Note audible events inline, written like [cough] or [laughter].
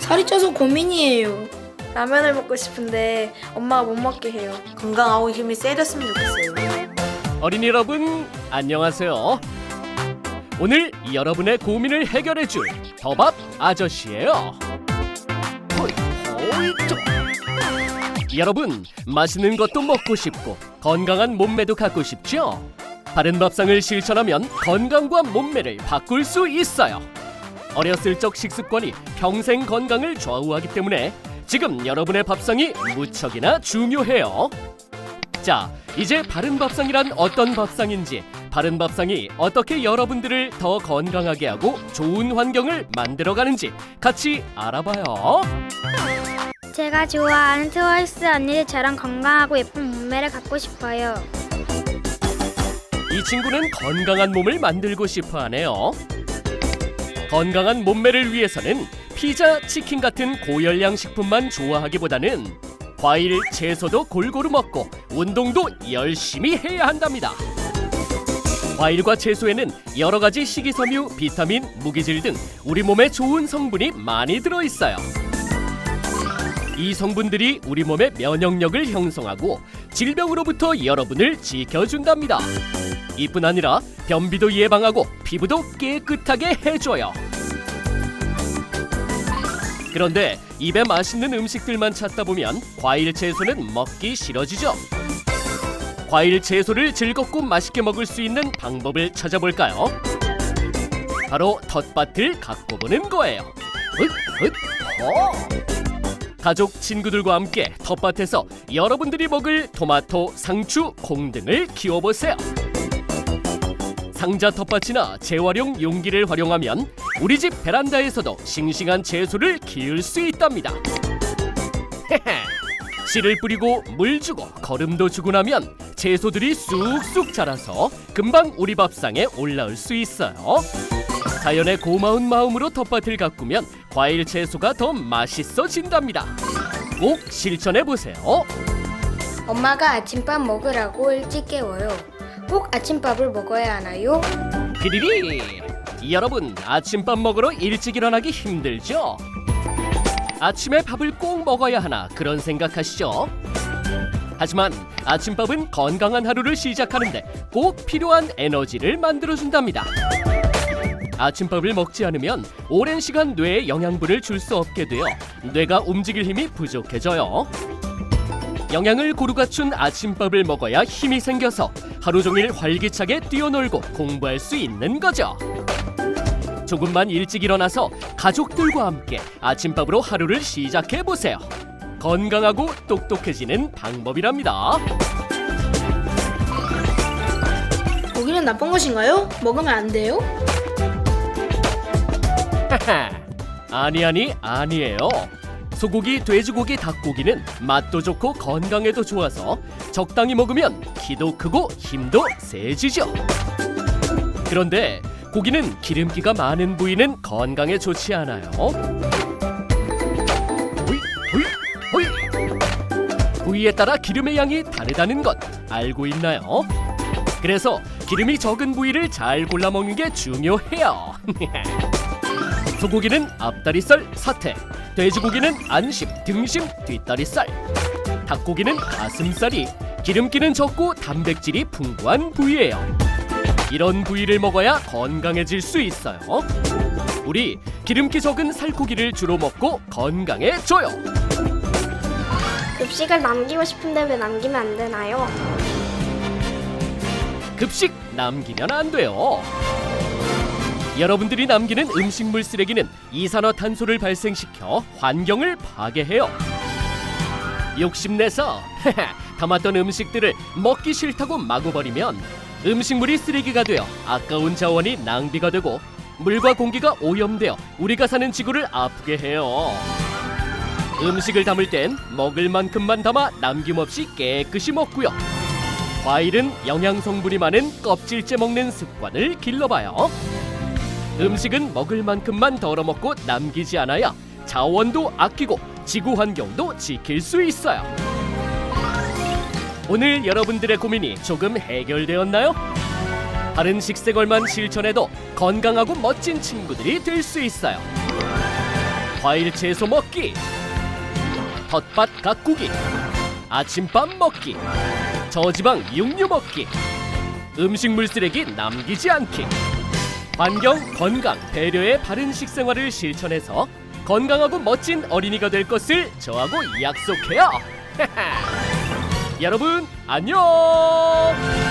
살이 쪄서 고민이에요. 라면을 먹고 싶은데 엄마가 못 먹게 해요. 건강하고 힘이 세졌으면 좋겠어요. 어린이 여러분 안녕하세요. 오늘 여러분의 고민을 해결해줄 더밥 아저씨예요. 호이, 호이, 좀. 여러분 맛있는 것도 먹고 싶고 건강한 몸매도 갖고 싶죠? 바른 밥상을 실천하면 건강과 몸매를 바꿀 수 있어요. 어렸을 적 식습관이 평생 건강을 좌우하기 때문에 지금 여러분의 밥상이 무척이나 중요해요. 자, 이제 바른 밥상이란 어떤 밥상인지, 바른 밥상이 어떻게 여러분들을 더 건강하게 하고 좋은 환경을 만들어 가는지 같이 알아봐요. 제가 좋아하는 트와이스 언니들처럼 건강하고 예쁜 몸매를 갖고 싶어요. 이 친구는 건강한 몸을 만들고 싶어 하네요. 건강한 몸매를 위해서는 피자, 치킨 같은 고열량 식품만 좋아하기보다는 과일, 채소도 골고루 먹고 운동도 열심히 해야 한답니다. 과일과 채소에는 여러 가지 식이섬유, 비타민, 무기질 등 우리 몸에 좋은 성분이 많이 들어 있어요. 이 성분들이 우리 몸의 면역력을 형성하고 질병으로부터 여러분을 지켜준답니다. 이뿐 아니라 변비도 예방하고 피부도 깨끗하게 해줘요. 그런데 입에 맛있는 음식들만 찾다 보면 과일 채소는 먹기 싫어지죠. 과일 채소를 즐겁고 맛있게 먹을 수 있는 방법을 찾아볼까요? 바로 텃밭을 갖고 보는 거예요. 헛, 헛, 허. 가족 친구들과 함께 텃밭에서 여러분들이 먹을 토마토, 상추, 콩 등을 키워보세요. 상자 텃밭이나 재활용 용기를 활용하면 우리 집 베란다에서도 싱싱한 채소를 키울 수 있답니다. 씨를 뿌리고 물 주고 거름도 주고 나면 채소들이 쑥쑥 자라서 금방 우리 밥상에 올라올 수 있어요. 자연의 고마운 마음으로 텃밭을 가꾸면 과일 채소가 더 맛있어진답니다. 꼭 실천해 보세요. 엄마가 아침밥 먹으라고 일찍 깨워요. 꼭 아침밥을 먹어야 하나요? 피리리 여러분 아침밥 먹으러 일찍 일어나기 힘들죠? 아침에 밥을 꼭 먹어야 하나 그런 생각하시죠? 하지만 아침밥은 건강한 하루를 시작하는데 꼭 필요한 에너지를 만들어준답니다. 아침밥을 먹지 않으면 오랜 시간 뇌에 영양분을 줄 수 없게 되어 뇌가 움직일 힘이 부족해져요. 영양을 고루 갖춘 아침밥을 먹어야 힘이 생겨서 하루 종일 활기차게 뛰어놀고 공부할 수 있는 거죠. 조금만 일찍 일어나서 가족들과 함께 아침밥으로 하루를 시작해 보세요. 건강하고 똑똑해지는 방법이랍니다. 고기는 나쁜 것인가요? 먹으면 안 돼요? [laughs] 아니 아니 아니에요. 소고기, 돼지고기, 닭고기는 맛도 좋고 건강에도 좋아서 적당히 먹으면 키도 크고 힘도 세지죠. 그런데 고기는 기름기가 많은 부위는 건강에 좋지 않아요. 부위에 따라 기름의 양이 다르다는 것 알고 있나요? 그래서 기름이 적은 부위를 잘 골라 먹는 게 중요해요. [laughs] 소고기는 앞다리살, 사태, 돼지고기는 안심, 등심, 뒷다리살, 닭고기는 가슴살이 기름기는 적고 단백질이 풍부한 부위예요. 이런 부위를 먹어야 건강해질 수 있어요. 우리 기름기 적은 살코기를 주로 먹고 건강해져요. 급식을 남기고 싶은데 왜 남기면 안 되나요? 급식 남기면 안 돼요. 여러분들이 남기는 음식물 쓰레기는 이산화탄소를 발생시켜 환경을 파괴해요. 욕심내서 [laughs] 담았던 음식들을 먹기 싫다고 마구 버리면 음식물이 쓰레기가 되어 아까운 자원이 낭비가 되고 물과 공기가 오염되어 우리가 사는 지구를 아프게 해요. 음식을 담을 땐 먹을 만큼만 담아 남김없이 깨끗이 먹고요. 과일은 영양 성분이 많은 껍질째 먹는 습관을 길러봐요. 음식은 먹을 만큼만 덜어 먹고 남기지 않아야 자원도 아끼고 지구 환경도 지킬 수 있어요. 오늘 여러분들의 고민이 조금 해결되었나요? 바른 식생활만 실천해도 건강하고 멋진 친구들이 될 수 있어요. 과일 채소 먹기, 텃밭 가꾸기, 아침밥 먹기, 저지방 육류 먹기, 음식물 쓰레기 남기지 않기, 환경, 건강, 배려의 바른 식생활을 실천해서 건강하고 멋진 어린이가 될 것을 저하고 약속해요. [laughs] 여러분 안녕.